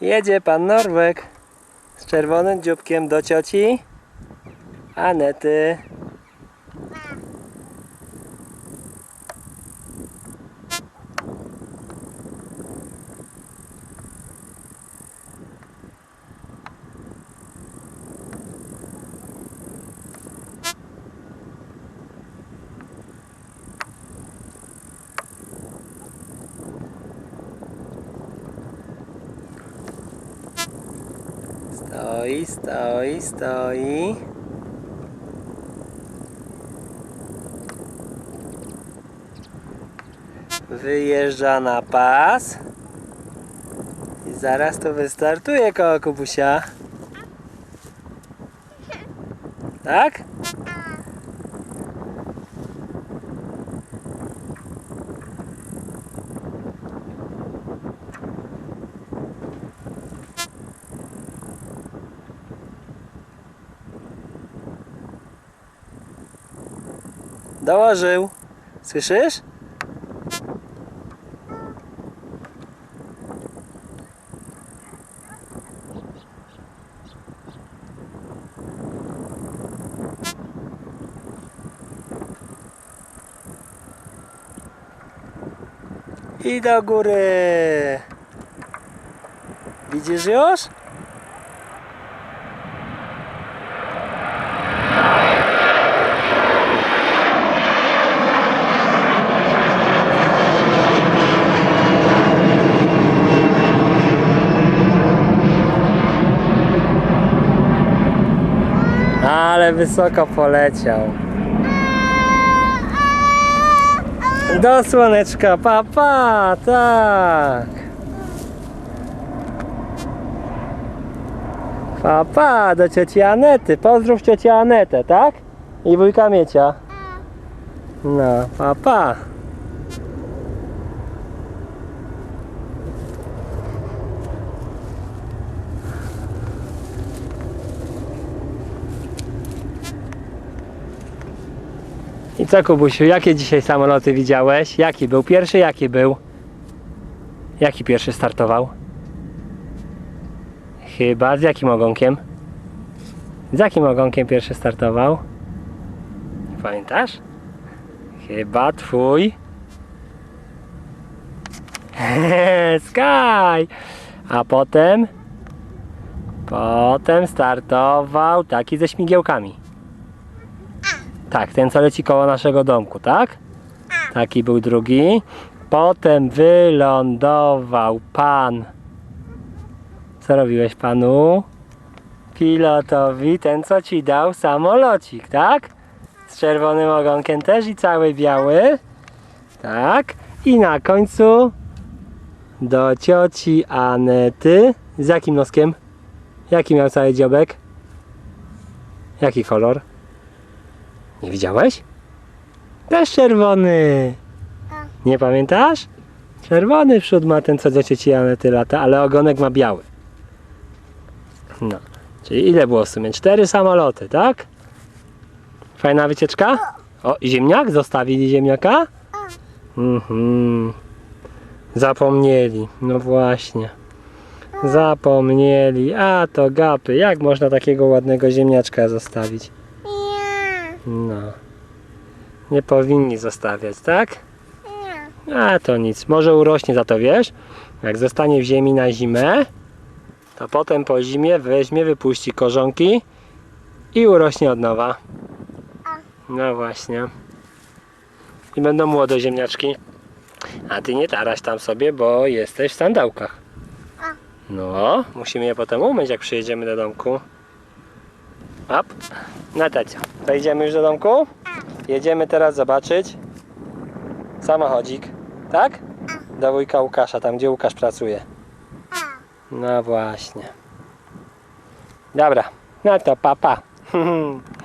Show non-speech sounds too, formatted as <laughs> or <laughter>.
Jedzie pan Norwek z czerwonym dzióbkiem do cioci Anety. Stoi, stoi, stoi. Wyjeżdża na pas. I zaraz to wystartuje koło Kubusia. Tak? Dołożył. Słyszysz? I do góry. Widzisz już? Wysoko poleciał. Do słoneczka, papa, tak. Papa, do cioci Anety. Pozdrów ciocię Anetę, tak? I wujka Miecia. No, papa. I co Kubusiu, jakie dzisiaj samoloty widziałeś? Jaki był pierwszy, jaki był? Jaki pierwszy startował? Chyba z jakim ogonkiem? Z jakim ogonkiem pierwszy startował? Pamiętasz? Chyba twój. <laughs> Sky! A potem? Potem startował taki ze śmigiełkami. Tak, ten co leci koło naszego domku, tak? Taki był drugi. Potem wylądował pan. Co robiłeś panu? Pilotowi, ten co ci dał samolocik, tak? Z czerwonym ogonkiem też i cały biały. Tak. I na końcu do cioci Anety. Z jakim noskiem? Jaki miał cały dziobek? Jaki kolor? Nie widziałeś? Też czerwony. Nie pamiętasz? Czerwony przód ma ten, co do cieci Anety lata, ale ogonek ma biały. No. Czyli ile było w sumie? Cztery samoloty, tak? Fajna wycieczka? O, i ziemniak? Zostawili ziemniaka? Mhm. Zapomnieli. No właśnie. Zapomnieli. A to gapy. Jak można takiego ładnego ziemniaczka zostawić? No. Nie powinni zostawiać, tak? A to nic. Może urośnie za to, wiesz? Jak zostanie w ziemi na zimę, to potem po zimie weźmie, wypuści korzonki i urośnie od nowa. No właśnie. I będą młode ziemniaczki. A ty nie taraś tam sobie, bo jesteś w sandałkach. No, musimy je potem umyć, jak przyjedziemy do domku. Up. Natacia, wejdziemy już do domku? Jedziemy teraz zobaczyć samochodzik, tak? Do wujka Łukasza, tam gdzie Łukasz pracuje. No właśnie. Dobra, no to papa. Pa. <laughs>